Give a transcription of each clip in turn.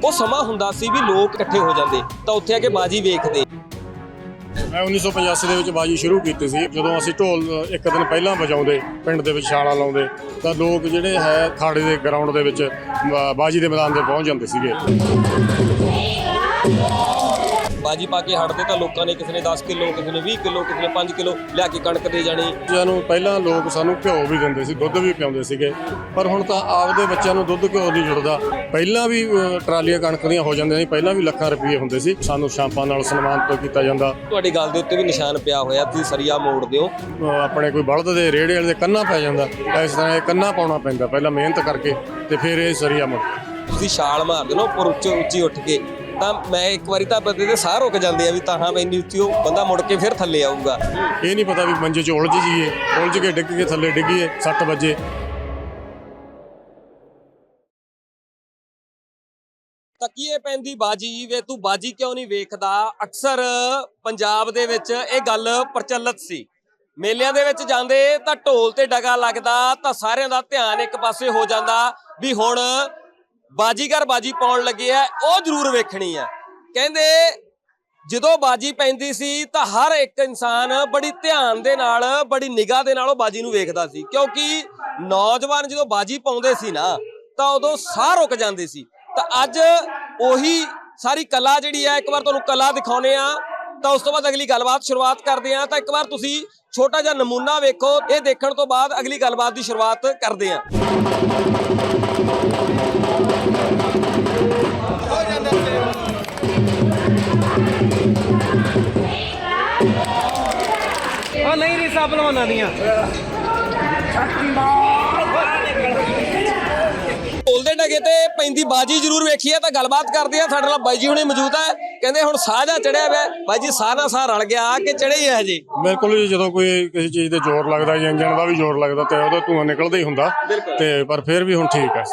ਉਹ ਸਮਾਂ ਹੁੰਦਾ ਸੀ ਵੀ ਲੋਕ ਇਕੱਠੇ ਹੋ ਜਾਂਦੇ, ਤਾਂ ਉੱਥੇ ਆ ਕੇ ਬਾਜੀ ਵੇਖਦੇ। ਮੈਂ 1985 ਦੇ ਵਿੱਚ ਬਾਜੀ ਸ਼ੁਰੂ ਕੀਤੀ ਸੀ, ਜਦੋਂ ਅਸੀਂ ਢੋਲ, ਇੱਕ ਦਿਨ ਪਹਿਲਾਂ ਵਜਾਉਂਦੇ, ਪਿੰਡ ਦੇ ਵਿੱਚ ਛਾਲਾਂ ਲਾਉਂਦੇ, ਤਾਂ ਲੋਕ ਜਿਹੜੇ ਹੈ ਥਾੜੇ ਦੇ ਗਰਾਊਂਡ ਦੇ ਵਿੱਚ ਬਾਜੀ ਦੇ ਮੈਦਾਨ ਤੇ ਪਹੁੰਚ ਜਾਂਦੇ ਸੀਗੇ। ਬਾਜੀ ਪਾ ਕੇ ਹਟਦੇ ਤਾਂ ਲੋਕਾਂ ਨੇ ਕਿਸੇ ਨੇ 10 ਕਿਲੋ ਕਿਸੇ ਨੇ 20 ਕਿਲੋ ਕਿਸੇ ਨੇ 5 ਕਿਲੋ ਲਿਆ ਕੇ ਕਣਕ ਦੇ ਜਾਣੀ। ਬੱਚਿਆਂ ਨੂੰ ਪਹਿਲਾਂ ਲੋਕ ਸਾਨੂੰ ਘਿਓ ਵੀ ਦਿੰਦੇ ਸੀ ਦੁੱਧ ਵੀ ਪਿਆਉਂਦੇ ਸੀਗੇ। ਪਰ ਹੁਣ ਤਾਂ ਆਪਦੇ ਬੱਚਿਆਂ ਨੂੰ ਦੁੱਧ ਘਿਓ ਨਹੀਂ ਜੁੜਦਾ। ਪਹਿਲਾਂ ਵੀ ਅ, ਟਰਾਲੀਆਂ ਕਣਕ ਦੀਆਂ ਹੋ ਜਾਂਦੀਆਂ ਸੀ ਪਹਿਲਾਂ ਵੀ ਲੱਖਾਂ ਰੁਪਏ ਹੁੰਦੇ ਸੀ। ਸਾਨੂੰ ਸ਼ਾਂਪਾਂ ਨਾਲ ਸਨਮਾਨਿਤ ਕੀਤਾ ਜਾਂਦਾ। ਤੁਹਾਡੀ ਗੱਲ ਦੇ ਉੱਤੇ ਵੀ ਨਿਸ਼ਾਨ ਪਿਆ ਹੋਇਆ ਤੁਸੀਂ ਸਰੀਆ ਮੋੜਦੇ ਹੋ ਅ, ਆਪਣੇ ਕੋਈ ਬਲਦ ਦੇ ਰੇੜੇ ਵਾਲੇ ਦੇ ਕੰਨਾ ਪੈ ਜਾਂਦਾ। ਇਸ ਤਰ੍ਹਾਂ ਇਹ ਕੰਨਾ ਪਾਉਣਾ ਪੈਂਦਾ ਪਹਿਲਾਂ ਮਿਹਨਤ ਕਰਕੇ ਤੇ ਫਿਰ ਇਹ ਸਰੀਆ ਮੁੜ ਤੁਸੀਂ ਛਾਲ ਮਾਰਦੇ ਹੋ ਨਾ ਉੱਪਰ ਉੱਚੀ ਉੱਚੀ ਉੱਠ ਕੇ। ਤਾਂ ਮੈਂ ਇੱਕ ਵਾਰੀ ਤਾਂ ਬੰਦੇ ਦੇ ਸਾਹ ਰੁਕ ਜਾਂਦੇ ਆ ਵੀ ਤਾਂ ਹਾਂ ਮੈਂ ਇੰਨੀ ਉੱਚੀ ਉਹ ਬੰਦਾ ਮੁੜ ਕੇ ਫਿਰ ਥੱਲੇ ਆਊਗਾ। ਇਹ ਨਹੀਂ ਪਤਾ ਵੀ ਮੰਜੇ 'ਚ ਉਲਝ ਜੀਏ ਉਲਝ ਕੇ ਡਿੱਗ ਕੇ ਥੱਲੇ ਡਿੱਗੀਏ 6 ਵਜੇ। ਤਕੀਏ ਪੈਂਦੀ ਬਾਜੀ ਵੇ ਤੂੰ ਬਾਜੀ ਕਿਉਂ ਨਹੀਂ ਵੇਖਦਾ? ਅਕਸਰ ਪੰਜਾਬ ਦੇ ਵਿੱਚ ਇਹ ਗੱਲ ਪ੍ਰਚਲਿਤ ਸੀ। ਮੇਲਿਆਂ ਦੇ ਵਿੱਚ ਜਾਂਦੇ ਤਾਂ ਢੋਲ ਤੇ ਡਗਾ ਲੱਗਦਾ ਤਾਂ ਸਾਰਿਆਂ ਦਾ ਧਿਆਨ ਇੱਕ ਪਾਸੇ ਹੋ ਜਾਂਦਾ ਵੀ ਹੁਣ ਬਾਜੀਗਰ ਬਾਜੀ ਪਾਉਣ ਲੱਗੇ ਆ, ਉਹ ਜ਼ਰੂਰ ਵੇਖਣੀ ਆ। ਕਹਿੰਦੇ, ਜਦੋਂ ਬਾਜੀ ਪੈਂਦੀ ਸੀ ਤਾਂ ਹਰ ਇੱਕ ਇਨਸਾਨ ਬੜੀ ਧਿਆਨ ਦੇ ਨਾਲ, ਬੜੀ ਨਿਗਾਹ ਦੇ ਨਾਲ ਉਹ ਬਾਜੀ ਨੂੰ ਵੇਖਦਾ ਸੀ। ਕਿਉਂਕਿ ਨੌਜਵਾਨ ਜਦੋਂ ਬਾਜੀ ਪਾਉਂਦੇ ਸੀ ਨਾ, ਤਾਂ ਉਦੋਂ ਸਾਹ ਰੁਕ ਜਾਂਦੇ ਸੀ। ਤਾਂ ਅੱਜ ਉਹੀ ਸਾਰੀ ਕਲਾ ਜਿਹੜੀ ਹੈ ਇੱਕ ਵਾਰ ਤੁਹਾਨੂੰ ਕਲਾ ਦਿਖਾਉਨੇ ਆ, ਤਾਂ ਉਸ ਤੋਂ ਬਾਅਦ ਅਗਲੀ ਗੱਲਬਾਤ ਸ਼ੁਰੂਆਤ ਕਰਦੇ ਆ। ਤਾਂ ਇੱਕ ਵਾਰ ਤੁਸੀਂ ਛੋਟਾ ਜਿਹਾ ਨਮੂਨਾ ਵੇਖੋ, ਇਹ ਦੇਖਣ ਤੋਂ ਬਾਅਦ ਅਗਲੀ ਗੱਲਬਾਤ ਦੀ ਸ਼ੁਰੂਆਤ ਕਰਦੇ ਆ। ਭਲਵਾਨਾਂ ਦੀਆਂ। ਢੋਲ ਦੇ ਡਗੇ ਤੇ ਪੈਂਦੀ ਬਾਜੀ ਜ਼ਰੂਰ ਵੇਖੀ ਹੈ ਤਾਂ ਗੱਲਬਾਤ ਕਰਦੇ ਆ। ਸਾਡੇ ਨਾਲ ਬਾਈ ਜੀ ਹੁਣੇ ਮੌਜੂਦ ਹੈ ਕਹਿੰਦੇ ਹੁਣ ਸਾਹ ਚੜਿਆ ਹੋਇਆ। ਬਾਈ ਜੀ ਸਾਹ ਨਾਲ ਸਾਹ ਰਲ ਗਿਆ। ਕਿ ਚੜਿਆ ਹੀ ਹੈ ਜੀ ਬਿਲਕੁਲ ਜੀ ਜਦੋਂ ਕੋਈ ਕਿਸੇ ਚੀਜ਼ ਤੇ ਜ਼ੋਰ ਲੱਗਦਾ ਜਾਂ ਇੰਜਣ ਦਾ ਵੀ ਜ਼ੋਰ ਲੱਗਦਾ ਤੇ ਉਹਦਾ ਧੂੰਆਂ ਨਿਕਲਦਾ ਹੀ ਹੁੰਦਾ। ਤੇ ਪਰ ਫਿਰ ਵੀ ਹੁਣ ਠੀਕ ਹੈ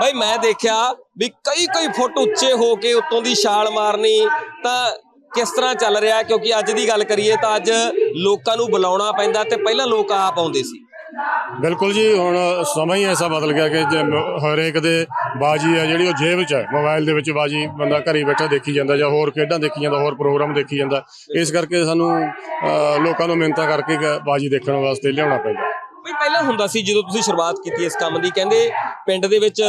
ਬਾਈ ਮੈਂ ਦੇਖਿਆ ਵੀ ਕਈ ਕਈ ਫੁੱਟ ਉੱਚੇ ਹੋ ਕੇ ਉੱਤੋਂ ਦੀ ਛਾਲ ਮਾਰਨੀ ਤਾਂ ਕਿਸ ਤਰ੍ਹਾਂ ਚੱਲ ਰਿਹਾ? ਕਿਉਂਕਿ ਅੱਜ ਦੀ ਗੱਲ ਕਰੀਏ ਤਾਂ ਅੱਜ ਲੋਕਾਂ ਨੂੰ ਬੁਲਾਉਣਾ ਪੈਂਦਾ ਤੇ ਪਹਿਲਾਂ ਲੋਕ ਆਪ ਆਉਂਦੇ ਸੀ। ਬਿਲਕੁਲ ਜੀ ਹੁਣ ਸਮਾਂ ਹੀ ਐਸਾ ਬਦਲ ਗਿਆ ਕਿ ਜੇ ਮ- ਹਰੇਕ ਦੇ ਬਾਜੀ ਆ ਜਿਹੜੀ ਉਹ ਜੇਬ 'ਚ ਹੈ ਮੋਬਾਈਲ ਦੇ ਵਿੱਚ ਬਾਜੀ ਬੰਦਾ ਘਰੇ ਬੈਠਾ ਦੇਖੀ ਜਾਂਦਾ ਜਾਂ ਹੋਰ ਖੇਡਾਂ ਦੇਖੀ ਜਾਂਦਾ ਹੋਰ ਪ੍ਰੋਗਰਾਮ ਦੇਖੀ ਜਾਂਦਾ। ਇਸ ਕਰਕੇ ਸਾਨੂੰ ਅ, ਲੋਕਾਂ ਨੂੰ ਮਿਹਨਤਾਂ ਕਰਕੇ ਗ- ਬਾਜੀ ਦੇਖਣ ਵਾਸਤੇ ਲਿਆਉਣਾ ਪੈਂਦਾ। ਬਈ ਪਹਿਲਾਂ ਹੁੰਦਾ ਸੀ ਜਦੋਂ ਤੁਸੀਂ ਸ਼ੁਰੂਆਤ ਕੀਤੀ ਇਸ ਕੰਮ ਦੀ, ਕਹਿੰਦੇ ਪਿੰਡ ਦੇ ਵਿੱਚ,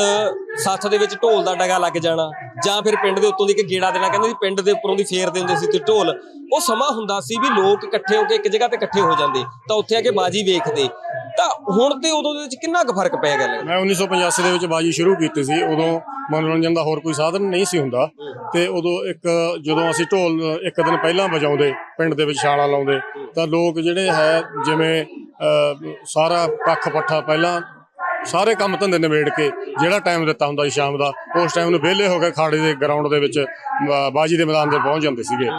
ਸੱਥ ਦੇ ਵਿੱਚ ਢੋਲ ਦਾ ਡਗਾ ਲੱਗ ਜਾਣਾ, ਜਾਂ ਫਿਰ ਪਿੰਡ ਦੇ ਉੱਤੋਂ ਦੀ ਇੱਕ ਗੇੜਾ ਦੇਣਾ, ਕਹਿੰਦੇ ਸੀ ਪਿੰਡ ਦੇ ਉੱਪਰੋਂ ਦੀ ਫੇਰਦੇ ਹੁੰਦੇ ਸੀ ਤੇ ਢੋਲ। ਉਹ ਸਮਾਂ ਹੁੰਦਾ ਸੀ ਵੀ ਲੋਕ ਇਕੱਠੇ ਹੋ ਕੇ ਇੱਕ ਜਗ੍ਹਾ ਤੇ ਇਕੱਠੇ ਹੋ ਜਾਂਦੇ, ਤਾਂ ਉੱਥੇ ਆ ਕੇ ਬਾਜੀ ਵੇਖਦੇ। ਤਾਂ ਹੁਣ ਤੇ ਉਦੋਂ ਦੇ ਵਿੱਚ ਕਿੰਨਾ ਕੁ ਫ਼ਰਕ ਪੈ ਗਿਆ ਲੱਗਦਾ ਮੈਂ 1985 ਦੇ ਵਿੱਚ ਬਾਜੀ ਸ਼ੁਰੂ ਕੀਤੀ ਸੀ, ਉਦੋਂ ਮਨੋਰੰਜਨ ਦਾ ਹੋਰ ਕੋਈ ਸਾਧਨ ਨਹੀਂ ਸੀ ਹੁੰਦਾ। ਤੇ ਉਦੋਂ ਇੱਕ, ਜਦੋਂ ਅਸੀਂ ਢੋਲ ਇੱਕ ਦਿਨ ਪਹਿਲਾਂ ਵਜਾਉਂਦੇ, ਪਿੰਡ ਦੇ ਵਿੱਚ ਛਾਲਾਂ ਲਾਉਂਦੇ, ਤਾਂ ਲੋਕ ਜਿਹੜੇ ਹੈ, ਜਿਵੇਂ ਸਾਰਾ ਕੱਖ ਪੱਠਾ ਪਹਿਲਾਂ ਸਾਰੇ ਕੰਮ ਧੰਦੇ ਨਿਬੇੜ ਕੇ ਜਿਹੜਾ ਟਾਈਮ ਦਿੱਤਾ ਹੁੰਦਾ ਸੀ ਸ਼ਾਮ ਦਾ, ਉਸ ਟਾਈਮ ਨੂੰ ਵਿਹਲੇ ਹੋ ਕੇ ਖਾੜੇ ਦੇ ਗਰਾਊਂਡ ਦੇ ਵਿੱਚ ਬਾਜੀ ਦੇ ਮੈਦਾਨ ਤੇ ਪਹੁੰਚ ਜਾਂਦੇ ਸੀਗੇ।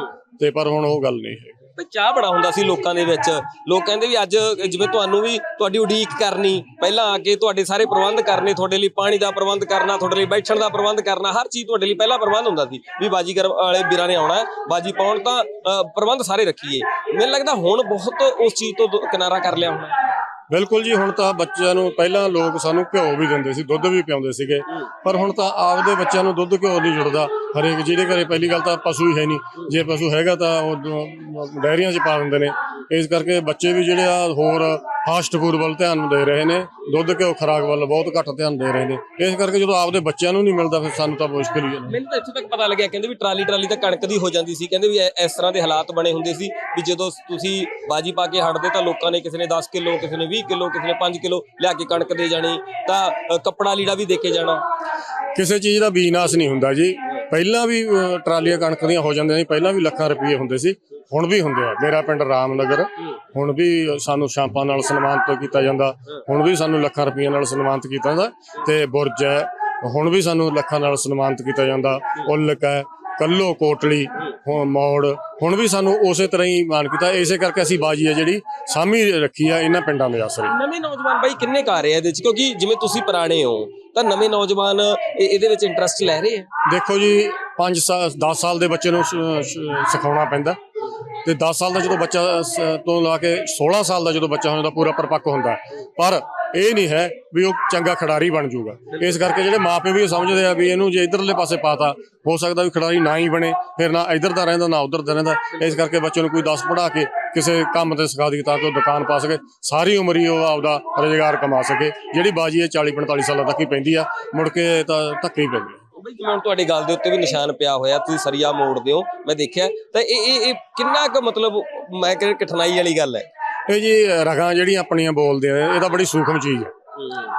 ਤੇ ਪਰ ਹੁਣ ਉਹ ਗੱਲ ਨਹੀਂ ਹੈ ਬਈ ਚਾਹ ਬੜਾ ਹੁੰਦਾ ਸੀ ਲੋਕਾਂ ਦੇ ਵਿੱਚ। ਲੋਕ ਕਹਿੰਦੇ ਵੀ ਅੱਜ, ਜਿਵੇਂ ਤੁਹਾਨੂੰ ਵੀ ਤੁਹਾਡੀ ਉਡੀਕ ਕਰਨੀ, ਪਹਿਲਾਂ ਆ ਕੇ ਤੁਹਾਡੇ ਸਾਰੇ ਪ੍ਰਬੰਧ ਕਰਨੇ, ਤੁਹਾਡੇ ਲਈ ਪਾਣੀ ਦਾ ਪ੍ਰਬੰਧ ਕਰਨਾ, ਤੁਹਾਡੇ ਲਈ ਬੈਠਣ ਦਾ ਪ੍ਰਬੰਧ ਕਰਨਾ, ਹਰ ਚੀਜ਼ ਤੁਹਾਡੇ ਲਈ ਪਹਿਲਾਂ ਪ੍ਰਬੰਧ ਹੁੰਦਾ ਸੀ ਵੀ ਬਾਜੀਗਰ ਵਾਲੇ ਵੀਰਾਂ ਨੇ ਆਉਣਾ ਬਾਜੀ ਪਾਉਣ ਤਾਂ ਪ੍ਰਬੰਧ ਸਾਰੇ ਰੱਖੀਏ। ਮੈਨੂੰ ਲੱਗਦਾ ਹੁਣ ਬਹੁਤ ਉਸ ਚੀਜ਼ ਤੋਂ ਦ- ਕਿਨਾਰਾ ਕਰ ਲਿਆ ਹੋਣਾ। ਬਿਲਕੁਲ ਜੀ ਹੁਣ ਤਾਂ ਬੱਚਿਆਂ ਨੂੰ ਪਹਿਲਾਂ ਲੋਕ ਸਾਨੂੰ ਘਿਓ ਵੀ ਦਿੰਦੇ ਸੀ ਦੁੱਧ ਵੀ ਪਿਆਉਂਦੇ ਸੀਗੇ। ਪਰ ਹੁਣ ਤਾਂ ਆਪਦੇ ਬੱਚਿਆਂ ਨੂੰ ਦੁੱਧ ਘਿਓ ਨਹੀਂ ਜੁੜਦਾ। ਹਰੇਕ ਜਿਹਦੇ ਘਰੇ ਪਹਿਲੀ ਗੱਲ ਤਾਂ ਪਸ਼ੂ ਹੀ ਹੈ ਨਹੀਂ। ਜੇ ਪਸ਼ੂ ਹੈਗਾ ਤਾਂ ਉਹ ਡਾਇਰੀਆਂ 'ਚ ਪਾ ਦਿੰਦੇ ਨੇ। ਇਸ ਕਰਕੇ ਬੱਚੇ ਵੀ ਜਿਹੜੇ ਆ ਹੋਰ ਫਾਸਟ ਫੂਡ ਵੱਲ ਧਿਆਨ ਦੇ ਰਹੇ ਨੇ ਦੁੱਧ ਘਿਓ ਖੁਰਾਕ ਵੱਲ ਬਹੁਤ ਘੱਟ ਧਿਆਨ ਦੇ ਰਹੇ ਨੇ। ਇਸ ਕਰਕੇ ਜਦੋਂ ਆਪਦੇ ਬੱਚਿਆਂ ਨੂੰ ਨਹੀਂ ਮਿਲਦਾ ਫਿਰ ਸਾਨੂੰ ਤਾਂ ਮੁਸ਼ਕਿਲ ਹੀ ਹੈ। ਮੈਨੂੰ ਤਾਂ ਇੱਥੇ ਤੱਕ ਪਤਾ ਲੱਗਿਆ ਕਹਿੰਦੇ ਵੀ ਟਰਾਲੀ ਟਰਾਲੀ ਤਾਂ ਕਣਕ ਦੀ ਹੋ ਜਾਂਦੀ ਸੀ। ਕਹਿੰਦੇ ਵੀ ਐ- ਇਸ ਤਰ੍ਹਾਂ ਦੇ ਹਾਲਾਤ ਬਣੇ ਹੁੰਦੇ ਸੀ ਵੀ ਜਦੋਂ ਤੁਸੀਂ ਬਾਜੀ ਪਾ ਕੇ ਹਟਦੇ ਤਾਂ ਲੋਕਾਂ ਨੇ ਕਿਸੇ ਨੇ 10 ਕਿਲੋ ਕਿਸੇ ਨੇ 20 ਕਿਲੋ ਕਿਸੇ ਨੇ 5 ਕਿਲੋ ਲਿਆ ਕੇ ਕਣਕ ਦੇ ਜਾਣੀ। ਤਾਂ ਅ, ਕੱਪੜਾ ਲੀੜਾ ਵੀ ਦੇ ਕੇ ਜਾਣਾ। ਕਿਸੇ ਚੀਜ਼ ਦਾ ਬੀਨਾਸ ਨਹੀਂ ਹੁੰਦਾ ਜੀ। ਪਹਿਲਾਂ ਵੀ ਟਰਾਲੀਆਂ ਕਣਕ ਦੀਆਂ ਹੋ ਜਾਂਦੀਆਂ ਸੀ, ਪਹਿਲਾਂ ਵੀ ਲੱਖਾਂ ਰੁਪਏ ਹੁੰਦੇ ਸੀ, ਹੁਣ ਵੀ ਹੁੰਦੇ ਆ। ਮੇਰਾ ਪਿੰਡ ਰਾਮਨਗਰ, ਹੁਣ ਵੀ ਸਾਨੂੰ ਸ਼ਾਂਪਾਂ ਨਾਲ ਸਨਮਾਨਿਤ ਕੀਤਾ ਜਾਂਦਾ, ਹੁਣ ਵੀ ਸਾਨੂੰ ਲੱਖਾਂ ਰੁਪਈਆਂ ਨਾਲ ਸਨਮਾਨਿਤ ਕੀਤਾ ਜਾਂਦਾ, ਤੇ ਬੁਰਜ ਹੈ, ਹੁਣ ਵੀ ਸਾਨੂੰ ਲੱਖਾਂ ਨਾਲ ਸਨਮਾਨਿਤ ਕੀਤਾ ਜਾਂਦਾ। ਉਲਕ ਹੈ, ਕੱਲੋ ਕੋਟਲੀ, ਹੁਣ ਮੌੜ ਹੁਣ ਵੀ ਸਾਨੂੰ ਉਸੇ ਤਰ੍ਹਾਂ ਹੀ ਮਾਨ ਕੀਤਾ। ਇਸੇ ਕਰਕੇ ਅਸੀਂ ਬਾਜੀ ਹੈ ਜਿਹੜੀ ਸਾਮੀ ਰੱਖੀ ਆ ਇਹਨਾਂ ਪਿੰਡਾਂ ਦੇ ਆਸਰੇ। ਨਵੇਂ ਨੌਜਵਾਨ ਬਾਈ ਕਿੰਨੇ ਕਰ ਰਹੇ ਆ ਇਹਦੇ ਵਿੱਚ ਕਿਉਂਕਿ ਜਿਵੇਂ ਤੁਸੀਂ ਪੁਰਾਣੇ ਹੋ ਤਾਂ ਨਵੇਂ ਨੌਜਵਾਨ ਇਹ- ਇਹਦੇ ਵਿੱਚ ਇੰਟਰਸਟ ਲੈ ਰਹੇ ਆ? ਦੇਖੋ ਜੀ 5 ਸਾਲ 10 ਸਾਲ ਦੇ ਬੱਚੇ ਨੂੰ ਸ- ਸ- ਸਿਖਾਉਣਾ ਪੈਂਦਾ। ਤੇ 10 ਸਾਲ ਦਾ ਜਦੋਂ ਬੱਚਾ ਸ- ਤੋਂ ਲਾ ਕੇ 16 ਸਾਲ ਦਾ ਜਦੋਂ ਬੱਚਾ ਹੋ ਜਾਂਦਾ ਪੂਰਾ ਪਰਿਪੱਕ ਹੁੰਦਾ। ਹੈ। ਪਰ ਇਹ ਨਹੀਂ ਹੈ ਵੀ ਉਹ ਚੰਗਾ ਖਿਡਾਰੀ ਬਣ ਜਾਊਗਾ। ਇਸ ਕਰਕੇ ਜਿਹੜੇ ਮਾਪੇ ਵੀ ਸਮਝਦੇ ਆ ਵੀ ਇਹਨੂੰ ਜੇ ਇਧਰਲੇ ਪਾਸੇ ਪਾਤਾ, ਹੋ ਸਕਦਾ ਵੀ ਖਿਡਾਰੀ ਨਾ ਹੀ ਬਣੇ, ਫਿਰ ਨਾ ਇਧਰ ਦਾ ਰਹਿੰਦਾ, ਨਾ ਉਧਰ ਦਾ ਰਹਿੰਦਾ। ਇਸ ਕਰਕੇ ਬੱਚੇ ਨੂੰ ਕੋਈ 10 ਪੜਾ ਕੇ ਕਿਸੇ ਕੰਮ ਤੇ ਸਿਖਾ ਦੀ ਤਾਂ ਕਿ ਉਹ ਦੁਕਾਨ ਪਾ ਸਕੇ, ਸਾਰੀ ਉਮਰ ਹੀ ਉਹ ਆਪਦਾ ਰੁਜ਼ਗਾਰ ਕਮਾ ਸਕੇ। ਜਿਹੜੀ ਬਾਜੀ ਹੈ 40 45 ਸਾਲਾਂ ਤੱਕ ਹੀ ਪੈਂਦੀ ਆ, ਮੁੜ ਕੇ ਤਾਂ ਧੱਕੇ ਹੀ ਪੈਂਦੇ ਆ। ਬਈ ਜਿਵੇਂ ਤੁਹਾਡੀ ਗੱਲ ਦੇ ਉੱਤੇ ਵੀ ਨਿਸ਼ਾਨ ਪਿਆ ਹੋਇਆ, ਤੁਸੀਂ ਸਰੀਆ ਮੋੜਦੇ ਹੋ, ਮੈਂ ਦੇਖਿਆ। ਤਾਂ ਇਹ ਇਹ ਇਹ ਕਿੰਨਾ ਕੁ ਮਤਲਬ, ਮੈਂ ਕਹਿੰਦਾ ਕਠਿਨਾਈ ਵਾਲੀ ਗੱਲ ਹੈ। ਇਹ ਜੀ ਰਗਾਂ ਜਿਹੜੀਆਂ ਆਪਣੀਆਂ ਬੋਲਦੇ ਆ, ਇਹ ਤਾਂ ਬੜੀ ਸੂਖਮ ਚੀਜ਼ ਹੈ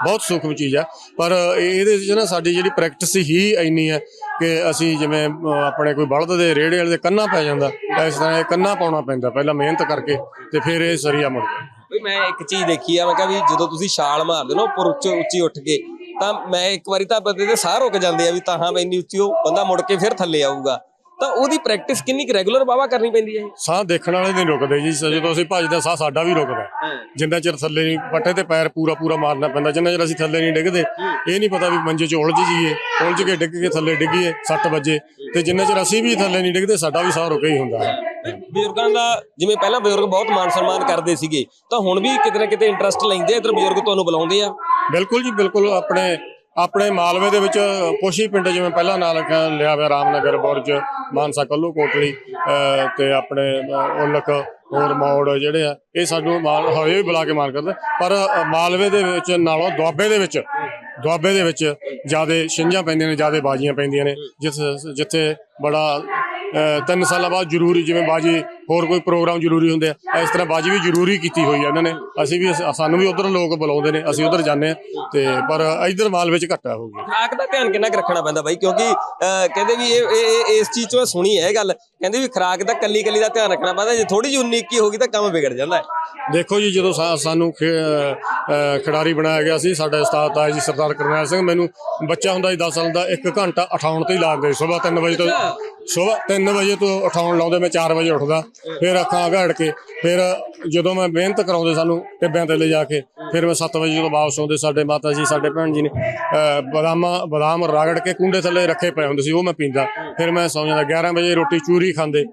ਬਹੁਤ ਸੂਖਮ ਚੀਜ਼ ਆ। ਪਰ ਇਹਦੇ ਵਿੱਚ ਨਾ ਸਾਡੀ ਜਿਹੜੀ ਪ੍ਰੈਕਟਿਸ ਹੀ ਇੰਨੀ ਹੈ ਕਿ ਅਸੀਂ ਜਿਵੇਂ ਆਪਣੇ ਕੋਈ ਬਲਦ ਦੇ ਰੇੜੇ ਵਾਲੇ ਦੇ ਕੰਨਾ ਪੈ ਜਾਂਦਾ ਇਸ ਤਰ੍ਹਾਂ ਇਹ ਕੰਨਾ ਪਾਉਣਾ ਪੈਂਦਾ, ਪਹਿਲਾਂ ਮਿਹਨਤ ਕਰਕੇ ਤੇ ਫਿਰ ਇਹ ਸਰੀਆ ਮੁੜਦਾ ਬਈ ਮੈਂ ਇੱਕ ਚੀਜ਼ ਦੇਖੀ ਆ, ਮੈਂ ਕਿਹਾ ਵੀ ਜਦੋਂ ਤੁਸੀਂ ਛਾਲ ਮਾਰਦੇ ਨਾ ਉੱਪਰ ਉੱਚੀ ਉੱਚੀ ਉੱਠ ਕੇ, ਤਾਂ ਮੈਂ ਇੱਕ ਵਾਰੀ ਤਾਂ ਬੰਦੇ ਦੇ ਸਾਹ ਰੁਕ ਜਾਂਦੇ ਆ ਵੀ ਤਾਂ ਹਾਂ ਮੈਂ ਇੰਨੀ ਉੱਚੀ ਉਹ ਬੰਦਾ ਮੁੜ ਕੇ ਫਿਰ ਥੱਲੇ ਆਊਗਾ। ਤਾਂ ਉਹਦੀ ਪ੍ਰੈਕਟਿਸ ਕਿੰਨੀ ਕੁ ਰੈਗੂਲਰ ਵਾਵਾ ਕਰਨੀ ਪੈਂਦੀ ਹੈ ਸਾਹ ਦੇਖਣ ਵਾਲੇ ਨਹੀਂ ਰੁਕਦੇ ਜੀ। ਜਦੋਂ ਅਸੀਂ ਭੱਜਦੇ ਸਾਹ ਸਾਡਾ ਵੀ ਰੁਕਦਾ ਜਿੰਨਾ ਚਿਰ ਥੱਲੇ ਨਹੀਂ ਪੱਟੇ ਤੇ ਪੈਰ ਪੂਰਾ ਪੂਰਾ ਮਾਰਨਾ ਪੈਂਦਾ ਜਿੰਨਾ ਚਿਰ ਅਸੀਂ ਥੱਲੇ ਨਹੀਂ ਡਿੱਗਦੇ ਇਹ ਨਹੀਂ ਪਤਾ ਵੀ ਮੰਜੇ 'ਚ ਉਲਝ ਜਾਈਏ ਉਲਝ ਕੇ ਡਿੱਗ ਕੇ ਥੱਲੇ ਡਿੱਗੀਏ 6 ਵਜੇ। ਤੇ ਜਿੰਨਾ ਚਿਰ ਅਸੀਂ ਵੀ ਥੱਲੇ ਨਹੀਂ ਡਿੱਗਦੇ ਸਾਡਾ ਵੀ ਸਾਹ ਰੁਕਿਆ ਹੀ ਹੁੰਦਾ ਹੈ। ਬਜ਼ੁਰਗਾਂ ਦਾ ਜਿਵੇਂ ਪਹਿਲਾਂ ਬਜ਼ੁਰਗ ਬਹੁਤ ਮਾਨ ਸਨਮਾਨ ਕਰਦੇ ਸੀਗੇ ਤਾਂ ਹੁਣ ਵੀ ਕਿਤੇ ਨਾ ਕਿਤੇ ਇੰਟਰਸਟ ਲੈਂਦੇ ਆ ਇਧਰ ਬਜ਼ੁਰਗ ਤੁਹਾਨੂੰ ਬੁਲਾਉਂਦੇ ਆ? ਬਿਲਕੁਲ ਜੀ ਬਿਲਕੁਲ। ਆਪਣੇ ਆਪਣੇ ਮਾਲਵੇ ਦੇ ਵਿੱਚ ਕੁਛ ਹੀ ਪਿੰਡ ਜਿਵੇਂ ਪਹਿਲਾਂ ਨਾਲ ਲਿਆ ਹੋਇਆ ਰਾਮਨਗਰ ਬੁਰਜ ਮਾਨਸਾ ਕੱਲੂ ਕੋਟਲੀ ਅਹ ਤੇ ਆਪਣੇ ਅਹ, ਉਲਕ ਹੋਰ ਮੌੜ ਜਿਹੜੇ ਆ ਇਹ ਸਾਨੂੰ ਮਾਲ ਹਵੇ ਵੀ ਬੁਲਾ ਕੇ ਮਾਨ ਕਰਦੇ। ਪਰ ਮਾਲਵੇ ਦੇ ਵਿੱਚ ਨਾਲੋਂ ਦੁਆਬੇ ਦੇ ਵਿੱਚ ਦੁਆਬੇ ਦੇ ਵਿੱਚ ਜਿਆਦੇ ਛਿੰਝਾਂ ਪੈਂਦੀਆਂ ਨੇ ਜਿਆਦੇ ਬਾਜੀਆਂ ਪੈਂਦੀਆਂ ਨੇ ਜਿਸ ਜਿੱਥੇ ਬੜਾ ਤਿੰਨ ਸਾਲਾਂ ਬਾਅਦ ਜ਼ਰੂਰੀ ਜਿਵੇਂ ਬਾਜੀ ਹੋਰ ਕੋਈ ਪ੍ਰੋਗਰਾਮ ਜ਼ਰੂਰੀ ਹੁੰਦੇ ਆ ਇਸ ਤਰ੍ਹਾਂ ਬਾਜੀ ਵੀ ਜ਼ਰੂਰੀ ਕੀਤੀ ਹੋਈ ਆ ਇਹਨਾਂ ਨੇ। ਅਸੀਂ ਵੀ ਸਾਨੂੰ ਵੀ ਉਧਰ ਲੋਕ ਬੁਲਾਉਂਦੇ ਨੇ ਅਸੀਂ ਉਧਰ ਜਾਂਦੇ ਆ ਤੇ ਪਰ ਇਧਰ ਮਾਲ ਵਿੱਚ ਘਟਾ ਹੋ ਗਿਆ। ਖੁਰਾਕ ਦਾ ਧਿਆਨ ਕਿੰਨਾ ਰੱਖਣਾ ਪੈਂਦਾ ਬਾਈ? ਕਿਉਂਕਿ ਕਹਿੰਦੇ ਵੀ ਇਹ ਇਸ ਚੀਜ਼ ਮੈਂ ਸੁਣੀ ਹੈ ਇਹ ਗੱਲ ਕਹਿੰਦੇ ਵੀ ਖੁਰਾਕ ਦਾ ਕੱਲੀ ਕੱਲੀ ਦਾ ਧਿਆਨ ਰੱਖਣਾ ਪੈਂਦਾ ਜੇ ਥੋੜੀ ਜਿਹੀ 19 ਕੀ ਹੋ ਗਈ ਤਾਂ ਕੰਮ ਵਿਗੜ ਜਾਂਦਾ ਹੈ। ਦੇਖੋ ਜੀ ਜਦੋਂ ਸਾਨੂੰ ਖਿਡਾਰੀ ਬਣਾਇਆ ਗਿਆ ਸੀ ਸਾਡਾ ਉਸਤਾਦ ਤਾਜ ਜੀ ਸਰਦਾਰ ਕਰਨੈਲ ਸਿੰਘ ਮੈਨੂੰ ਬੱਚਾ ਹੁੰਦਾ ਸੀ 10 ਸਾਲ ਦਾ 1 ਘੰਟਾ ਉਠਾਉਣ ਤੇ ਹੀ ਲਾਉਂਦੇ ਸਵੇਰ 3 ਵਜੇ ਤੋਂ ਸਵੇਰ 3 ਵਜੇ ਤੋਂ ਉਠਾਉਣ ਲਾਉਂਦੇ, ਮੈਂ 4 ਵਜੇ ਉੱਠਦਾ। ਫਿਰ ਅੱਖਾਂ ਘੜ ਕੇ, ਫਿਰ ਜਦੋਂ ਮੈਂ ਮਿਹਨਤ ਕਰਾਉਂਦੇ ਸਾਨੂੰ ਟਿੱਬਿਆਂ ਤੇ ਲੈ ਜਾ ਕੇ, ਫਿਰ ਮੈਂ 7 ਵਜੇ ਜਦੋਂ ਵਾਪਸ ਆਉਂਦੇ, ਸਾਡੇ ਮਾਤਾ ਜੀ, ਸਾਡੇ ਭੈਣ ਜੀ ਨੇ ਬਦਾਮਾਂ, ਬਦਾਮ ਰਗੜ ਕੇ ਕੁੰਡੇ ਥੱਲੇ ਰੱਖੇ ਪਏ ਹੁੰਦੇ ਸੀ, ਉਹ ਮੈਂ ਪੀਂਦਾ। ਫਿਰ ਮੈਂ ਸੌਂ ਜਾਂਦਾ 11 ਵਜੇ ਰੋਟੀ ਚੂਰੀ ਖਾਂਦੇ,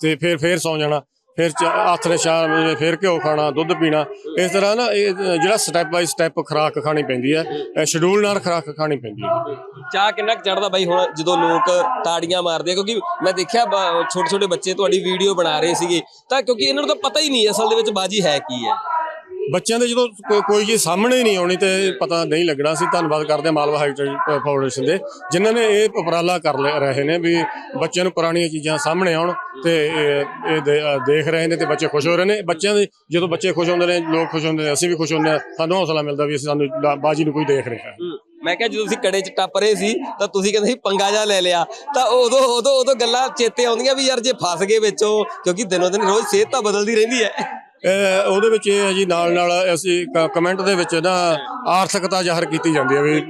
ਤੇ ਫਿਰ ਫਿਰ ਸੌਂ ਜਾਣਾ। ਫਿਰ ਚ- ਹੱਥ ਨੇ ਸ਼ਾਮ ਫਿਰ ਘਿਓ ਖਾਣਾ ਦੁੱਧ ਪੀਣਾ। ਇਸ ਤਰ੍ਹਾਂ ਨਾ ਇਹ ਜਿਹੜਾ ਸਟੈਪ ਬਾਈ ਸਟੈਪ ਖੁਰਾਕ ਖਾਣੀ ਪੈਂਦੀ ਹੈ ਸ਼ਡਿਊਲ ਨਾਲ ਖੁਰਾਕ ਖਾਣੀ ਪੈਂਦੀ ਹੈ। ਚਾਹ ਕਿੰਨਾ ਚੜਦਾ ਬਾਈ ਹੁਣ ਜਦੋਂ ਲੋਕ ਤਾੜੀਆਂ ਮਾਰਦੇ ਆ? ਕਿਉਂਕਿ ਮੈਂ ਦੇਖਿਆ ਛੋਟੇ ਛੋਟੇ ਬੱਚੇ ਤੁਹਾਡੀ ਵੀਡੀਓ ਬਣਾ ਰਹੇ ਸੀਗੇ। ਤਾਂ ਕਿਉਂਕਿ ਇਹਨਾਂ ਨੂੰ ਤਾਂ ਪਤਾ ਹੀ ਨਹੀਂ ਅਸਲ ਦੇ ਵਿੱਚ ਬਾਜੀ ਹੈ ਕੀ ਹੈ। ਬੱਚਿਆਂ ਦੇ ਜਦੋਂ ਕੋਈ ਚੀਜ਼ ਸਾਹਮਣੇ ਨਹੀਂ ਆਉਣੀ ਤੇ ਪਤਾ ਨਹੀਂ ਲੱਗਣਾ ਸੀ ਧੰਨਵਾਦ ਕਰਦੇ ਹਾਂ ਮਾਲਵਾ ਹੈਰੀਟੇਜ ਫਾਊਂਡੇਸ਼ਨ ਦੇ ਜਿਨ੍ਹਾਂ ਨੇ ਇਹ ਉਪਰਾਲਾ ਕਰ ਰਹੇ ਨੇ ਵੀ ਬੱਚਿਆਂ ਨੂੰ ਪੁਰਾਣੀਆਂ ਚੀਜ਼ਾਂ ਸਾਹਮਣੇ ਆਉਣ। ਤੇ ਇਹ ਇਹ ਦੇ- ਅ, ਦੇਖ ਰਹੇ ਨੇ ਤੇ ਬੱਚੇ ਖੁਸ਼ ਹੋ ਰਹੇ ਨੇ। ਬੱਚਿਆਂ ਦੇ ਜਦੋਂ ਬੱਚੇ ਖੁਸ਼ ਹੁੰਦੇ ਨੇ ਲੋਕ ਖੁਸ਼ ਹੁੰਦੇ ਨੇ ਅਸੀਂ ਵੀ ਖੁਸ਼ ਹੁੰਦੇ ਹਾਂ ਸਾਨੂੰ ਹੌਸਲਾ ਮਿਲਦਾ ਵੀ ਅਸੀਂ ਸਾਨੂੰ ਲਾ- ਬਾਜੀ ਨੂੰ ਕੋਈ ਦੇਖ ਰਿਹਾ। ਹੈ। ਮੈਂ ਕਿਹਾ ਜਦੋਂ ਤੁਸੀਂ ਕੜੇ 'ਚ ਟੱਪ ਰਹੇ ਸੀ ਤਾਂ ਤੁਸੀਂ ਕਹਿੰਦੇ ਸੀ ਪੰਗਾ ਜਾ ਲੈ ਲਿਆ। ਤਾਂ ਉਦੋਂ ਉਦੋਂ ਉਦੋਂ ਗੱਲਾਂ ਚੇਤੇ ਆਉਂਦੀਆਂ ਵੀ ਯਾਰ ਜੇ ਫਸ ਗਏ ਵਿੱਚੋਂ ਕਿਉਂਕਿ ਦਿਨੋਂ ਦਿਨ ਰੋਜ਼ ਸਿਹਤ ਤਾਂ ਬਦਲਦੀ ਰਹਿੰਦੀ ਹੈ। ਇਹ ਉਹਦੇ ਵਿੱਚ ਇਹ ਹੈ ਜੀ ਨਾਲ ਨਾਲ ਅਸੀਂ ਕ- ਕਮੈਂਟ ਦੇ ਵਿੱਚ ਨਾ ਆਰਥਿਕਤਾ ਜ਼ਾਹਰ ਕੀਤੀ ਜਾਂਦੀ ਹੈ ਵੀ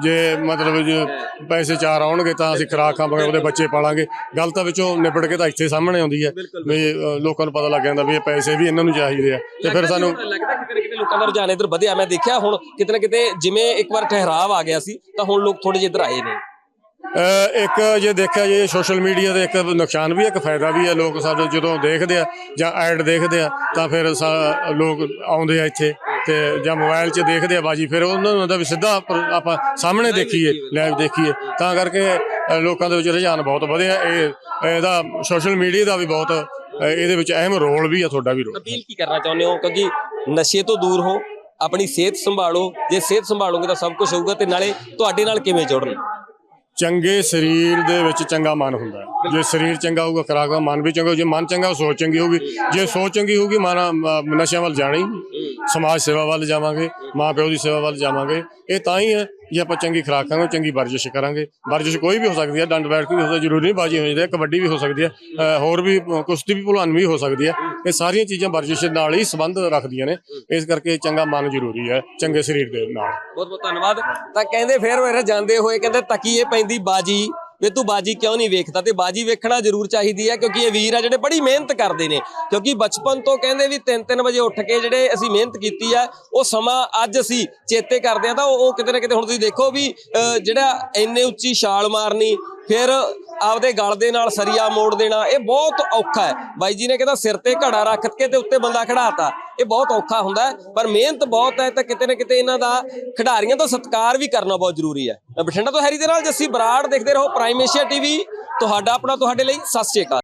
ਜੇ ਮਤਲਬ ਜੇ ਪੈਸੇ ਚਾਰ ਆਉਣਗੇ ਤਾਂ ਅਸੀਂ ਖੁਰਾਕ ਖਾਵਾਂਗੇ ਉਹਦੇ ਬੱਚੇ ਪਾਲਾਂਗੇ। ਗੱਲ ਤਾਂ ਵਿੱਚੋਂ ਨਿਬੜ ਕੇ ਤਾਂ ਇੱਥੇ ਸਾਹਮਣੇ ਆਉਂਦੀ ਹੈ ਵੀ ਅ, ਲੋਕਾਂ ਨੂੰ ਪਤਾ ਲੱਗ ਜਾਂਦਾ ਵੀ ਇਹ ਪੈਸੇ ਵੀ ਇਹਨਾਂ ਨੂੰ ਚਾਹੀਦੇ ਆ ਤੇ ਫਿਰ ਸਾਨੂੰ ਲੱਗਦਾ ਕਿਤੇ ਨਾ ਕਿਤੇ ਲੋਕਾਂ ਦਾ ਰੁਝਾਨ ਇੱਧਰ ਵਧਿਆ। ਮੈਂ ਦੇਖਿਆ ਹੁਣ ਕਿਤੇ ਨਾ ਕਿਤੇ ਜਿਵੇਂ ਇੱਕ ਵਾਰ ਠਹਿਰਾਵ ਆ ਗਿਆ ਸੀ ਤਾਂ ਹੁਣ ਲੋਕ ਥੋੜੇ ਜਿਹੇ ਇੱਧਰ ਆਏ ਨੇ। ਅ, ਇੱਕ ਜੇ ਦੇਖਿਆ ਜੇ ਸੋਸ਼ਲ ਮੀਡੀਆ ਦੇ ਇੱਕ ਨੁਕਸਾਨ ਵੀ ਹੈ, ਇੱਕ ਫਾਇਦਾ ਵੀ ਹੈ। ਲੋਕ ਸਾਡੇ ਜਦੋਂ ਦੇਖਦੇ ਆ ਜਾਂ ਐਡ ਦੇਖਦੇ ਆ ਤਾਂ ਫਿਰ ਸਾ- ਲੋਕ ਆਉਂਦੇ ਆ ਇੱਥੇ। ਤੇ ਜਾਂ ਮੋਬਾਈਲ 'ਚ ਦੇਖਦੇ ਆ ਬਾਜੀ, ਫਿਰ ਉਹਨਾਂ ਨੂੰ ਤਾਂ ਵੀ ਸਿੱਧਾ ਪਰ- ਆਪਾਂ ਸਾਹਮਣੇ ਦੇਖੀਏ ਲਾਈਵ ਦੇਖੀਏ। ਤਾਂ ਕਰਕੇ ਲੋਕਾਂ ਦੇ ਵਿੱਚ ਰੁਝਾਨ ਬਹੁਤ ਵਧਿਆ। ਇਹ, ਇਹਦਾ ਸੋਸ਼ਲ ਮੀਡੀਆ ਦਾ ਵੀ ਬਹੁਤ ਇਹਦੇ ਵਿੱਚ ਅਹਿਮ ਰੋਲ ਵੀ ਆ, ਤੁਹਾਡਾ ਵੀ ਰੋਲ। ਅਪੀਲ ਕੀ ਕਰਨਾ ਚਾਹੁੰਦੇ ਹੋ? ਕਿਉਂਕਿ ਨਸ਼ੇ ਤੋਂ ਦੂਰ ਹੋ, ਆਪਣੀ ਸਿਹਤ ਸੰਭਾਲੋ। ਜੇ ਸਿਹਤ ਸੰਭਾਲੋਗੇ ਤਾਂ ਸਭ ਕੁਝ ਹੋਊਗਾ ਤੇ ਨਾਲੇ ਤੁਹਾਡੇ ਨਾਲ ਕਿਵੇਂ ਜੁੜਨ? ਚੰਗੇ ਸਰੀਰ ਦੇ ਵਿੱਚ ਚੰਗਾ ਮਨ ਹੁੰਦਾ ਹੈ। ਜੇ ਸਰੀਰ ਚੰਗਾ ਹੋਊਗਾ ਖੁਰਾਕ ਦਾ ਮਨ ਵੀ ਚੰਗਾ ਹੋਊ ਜੇ ਮਨ ਚੰਗਾ ਹੋਊ, ਸੋਚ ਚੰਗੀ ਹੋਊਗੀ। ਜੇ ਸੋਚ ਚੰਗੀ ਹੋਊਗੀ ਮਨ ਅ, ਨਸ਼ਿਆਂ ਵੱਲ ਜਾਣੀ ਸਮਾਜ ਸੇਵਾ ਵੱਲ ਜਾਵਾਂਗੇ ਮਾਂ ਪਿਓ ਦੀ ਸੇਵਾ ਵੱਲ ਜਾਵਾਂਗੇ। ਇਹ ਤਾਂ ਹੀ ਹੈ ਜੇ ਆਪਾਂ ਚੰਗੀ ਖੁਰਾਕ ਖਾਵਾਂਗੇ ਚੰਗੀ ਵਰਜਿਸ਼ ਕਰਾਂਗੇ। ਵਰਜਿਸ਼ ਕੋਈ ਵੀ ਹੋ ਸਕਦੀ ਹੈ ਡੰਡ ਬੈਠ ਕੇ ਵੀ ਹੋ ਸਕਦੀ ਜ਼ਰੂਰੀ ਨਹੀਂ ਬਾਜੀ ਹੋ ਜਾਂਦੀ ਹੈ ਕਬੱਡੀ ਵੀ ਹੋ ਸਕਦੀ ਹੈ ਅ, ਹੋਰ ਵੀ ਅ, ਕੁਸ਼ਤੀ ਵੀ ਭਲਵਾਨ ਵੀ ਹੋ ਸਕਦੀ ਹੈ। ਇਹ ਸਾਰੀਆਂ ਚੀਜ਼ਾਂ ਵਰਜਿਸ਼ ਨਾਲ ਹੀ ਸੰਬੰਧ ਰੱਖਦੀਆਂ ਨੇ। ਇਸ ਕਰਕੇ ਚੰਗਾ ਮਨ ਜ਼ਰੂਰੀ ਹੈ, ਚੰਗੇ ਸਰੀਰ ਦੇ ਨਾਲ। ਬਹੁਤ ਬਹੁਤ ਧੰਨਵਾਦ। ਤਾਂ ਕਹਿੰਦੇ ਫੇਰ ਮੇਰੇ ਜਾਂਦੇ ਹੋਏ, ਕਹਿੰਦੇ ਤਕੀਏ ਪੈਂਦੀ ਬਾਜੀ। ਵੀ ਤੂੰ ਬਾਜੀ ਕਿਉਂ ਨਹੀਂ ਵੇਖਦਾ? ਤੇ ਬਾਜੀ ਵੇਖਣਾ ਜ਼ਰੂਰ ਚਾਹੀਦੀ ਹੈ ਕਿਉਂਕਿ ਇਹ ਵੀਰ ਆ ਜਿਹੜੇ ਬੜੀ ਮਿਹਨਤ ਕਰਦੇ ਨੇ। ਕਿਉਂਕਿ ਬਚਪਨ ਤੋਂ ਕਹਿੰਦੇ ਵੀ 3-3 ਵਜੇ ਉੱਠ ਕੇ ਜਿਹੜੇ ਅਸੀਂ ਮਿਹਨਤ ਕੀਤੀ ਆ, ਉਹ ਸਮਾਂ ਅੱਜ ਅਸੀਂ ਚੇਤੇ ਕਰਦੇ ਆ ਤਾਂ ਉਹ ਕਿਤੇ ਨਾ ਕਿਤੇ ਹੁਣ ਤੁਸੀਂ ਦੇਖੋ ਵੀ ਜਿਹੜਾ ਇੰਨੇ ਉੱਚੀ ਛਾਲ ਮਾਰਨੀ, ਫਿਰ ਆਪਦੇ ਗਲ ਦੇ ਨਾਲ ਸਰੀਆ ਮੋੜ ਦੇਣਾ, ਇਹ ਬਹੁਤ ਔਖਾ ਹੈ। ਬਾਈ ਜੀ ਨੇ ਕਹਿੰਦਾ ਸਿਰ ਤੇ ਘੜਾ ਰੱਖ ਕੇ ਤੇ ਉੱਤੇ ਬੰਦਾ ਖੜਾਤਾ। ਇਹ ਬਹੁਤ ਔਖਾ ਹੁੰਦਾ ਪਰ ਮਿਹਨਤ ਬਹੁਤ ਹੈ ਤਾਂ ਕਿਤੇ ਨਾ ਕਿਤੇ ਇਹਨਾਂ ਦਾ ਖਿਡਾਰੀਆਂ ਦਾ ਸਤਿਕਾਰ ਵੀ ਕਰਨਾ ਬਹੁਤ ਜ਼ਰੂਰੀ ਹੈ। ਬਠਿੰਡਾ ਤੋਂ ਹੈਰੀ ਦੇ ਨਾਲ ਜੱਸੀ ਬਰਾੜ ਦੇਖਦੇ ਰਹੋ, ਪ੍ਰਾਈਮ ਏਸ਼ੀਆ ਟੀਵੀ, ਤੁਹਾਡਾ ਆਪਣਾ, ਤੁਹਾਡੇ ਲਈ ਸਤਿ ਸ਼੍ਰੀ ਅਕਾਲ।